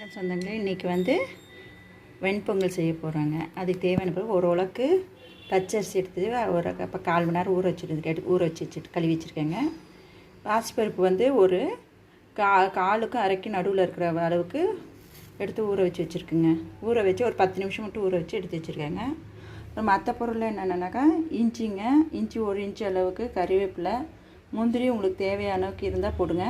வணக்கம் சொந்தங்களே. இன்றைக்கி வந்து வெண்பொங்கல் செய்ய போகிறாங்க அதுக்கு தேவையான பிறகு ஒரு உலக்கு பச்சரிசி எடுத்து ஒரு இப்போ கால் மணி நேரம் ஊற வச்சுட்டு எடுத்து ஊற வச்சு வச்சுட்டு கழுவி வச்சுருக்கேங்க. பாசிப்பருப்பு வந்து ஒரு கா காலுக்கும் அரைக்கும் நடுவில் இருக்கிற அளவுக்கு எடுத்து ஊற வச்சு வச்சுருக்குங்க. ஊற வச்சு ஒரு பத்து நிமிஷம் மட்டும் ஊற வச்சு எடுத்து வச்சுருக்கேங்க. அப்புறம் மற்ற பொருள் என்னென்னாக்கா இஞ்சிங்க. இஞ்சி ஒரு இன்ச்சு அளவுக்கு கறிவேப்பிலை. முந்திரி உங்களுக்கு தேவையான அளவுக்கு இருந்தால் போடுங்க.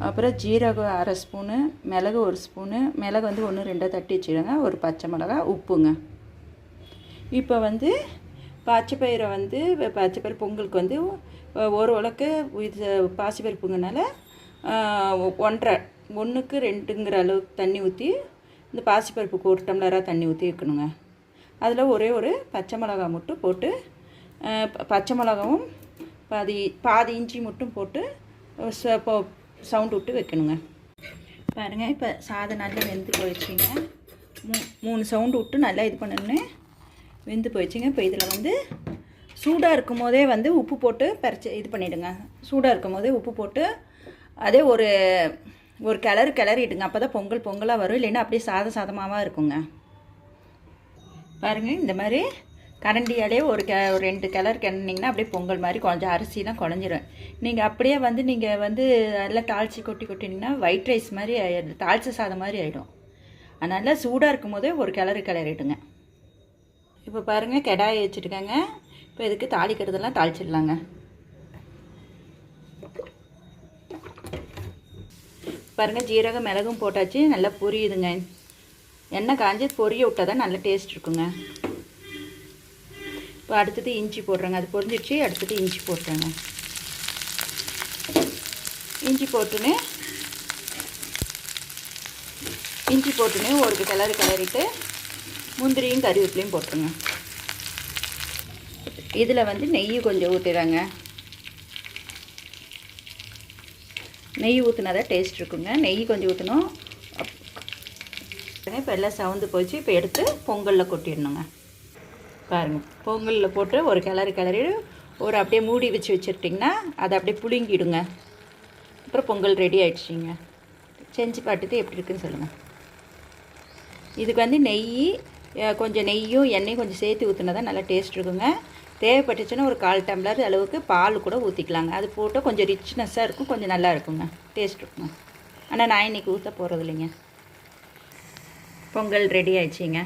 அப்புறம் ஜீரகம் அரை ஸ்பூனு மிளகு ஒரு ஸ்பூனு மிளகு வந்து ஒன்று ரெண்டாக தட்டி வச்சுடுங்க ஒரு பச்சை மிளகா உப்புங்க. இப்போ வந்து பச்சை பயிரை வந்து பச்சை பயிர் பொங்கலுக்கு வந்து ஒரு உலக்கு இது பாசிப்பருப்புங்கனால ஒன்றரை ஒன்றுக்கு ரெண்டுங்கிற அளவுக்கு தண்ணி ஊற்றி இந்த பாசிப்பருப்புக்கு ஒரு டம்ளராக தண்ணி ஊற்றி வைக்கணுங்க. அதில் ஒரே ஒரு பச்சை மிளகா மட்டும் போட்டு பச்சை மிளகாவும் பாதி பாதி இஞ்சி மட்டும் போட்டு ச- இப்போ சவுண்ட் விட்டு வைக்கணுங்க. பாருங்கள் இப்போ சாதம் நல்லா வெந்து போயிடுச்சுங்க. மூ மூணு சவுண்டு விட்டு நல்லா இது பண்ணணுன்னு வெந்து போயிடுச்சுங்க. இப்போ இதில் வந்து சூடாக இருக்கும் போதே வந்து உப்பு போட்டு பறிச்சு இது பண்ணிவிடுங்க சூடாக இருக்கும் போதே உப்பு போட்டு அதே ஒரு ஒரு கிளறு கிளறிடுங்க. அப்போ தான் பொங்கல் பொங்கலாக வரும். இல்லைன்னா அப்படியே சாதம் சாதமாகவும் இருக்குங்க. பாருங்கள் இந்த மாதிரி கரண்டியாலே ஒரு க ஒரு ரெண்டு கிளர் கிண்டிங்கன்னா அப்படியே பொங்கல் மாதிரி கொஞ்சம் தான் குழஞ்சிரும். நீங்கள் அப்படியே வந்து நீங்கள் வந்து நல்லா தாளித்து கொட்டி கொட்டினீங்கன்னா ஒயிட் ரைஸ் மாதிரி ஆயிடும் தாளிச்ச சாதம் மாதிரி ஆகிடும் அதனால் சூடாக இருக்கும் போதே ஒரு கிளறு கிளறிடுங்க. இப்போ பாருங்கள் கெடாயை வச்சுருக்கேங்க இப்போ இதுக்கு தாளிக்கிறதெல்லாம் தாளிச்சிடலாங்க. பாருங்கள் ஜீரகம் மிளகும் போட்டாச்சு நல்லா பொரியுதுங்க. எண்ணெய் காஞ்சி பொரிய விட்டால் தான் நல்ல டேஸ்ட் இருக்குங்க. இப்போ அடுத்தது இஞ்சி போடுறேங்க. அது பொரிஞ்சிடுச்சு அடுத்தது இஞ்சி போட்டுறேங்க இஞ்சி போட்டுன்னு இஞ்சி போட்டுன்னு ஒரு கிளறி கிளறிட்டு முந்திரியும் கறிவேப்பிலையும் போட்டுருங்க. இதில் வந்து நெய் கொஞ்சம் ஊற்றிடுறாங்க நெய் ஊற்றினா தான் டேஸ்ட் இருக்குங்க. நெய் கொஞ்சம் ஊற்றணும் இப்போ எல்லாம் சவுந்து போச்சு. இப்போ எடுத்து பொங்கலில் கொட்டிடணுங்க. பாருங்கள் பொங்கலில் போட்டு ஒரு கிளறி கிளறி ஒரு அப்படியே மூடி வச்சு வச்சுருட்டிங்கன்னா அதை அப்படியே புழுங்கிடுங்க. அப்புறம் பொங்கல் ரெடி ஆகிடுச்சிங்க செஞ்சு பார்த்துட்டு எப்படி இருக்குன்னு சொல்லுங்கள் இதுக்கு வந்து நெய் கொஞ்சம் நெய்யும் எண்ணெயும் கொஞ்சம் சேர்த்து ஊற்றினா தான் நல்லா டேஸ்ட் இருக்குங்க. தேவைப்பட்டுச்சுன்னா ஒரு கால் டம்ளர் அளவுக்கு பால் கூட ஊற்றிக்கலாங்க அது போட்டால் கொஞ்சம் ரிச்னஸ்ஸாக இருக்கும் கொஞ்சம் நல்லா இருக்குங்க. டேஸ்ட் இருக்குங்க. ஆனால் நான் இன்றைக்கி ஊற்ற போகிறது இல்லைங்க. பொங்கல் ரெடி ஆயிடுச்சிங்க.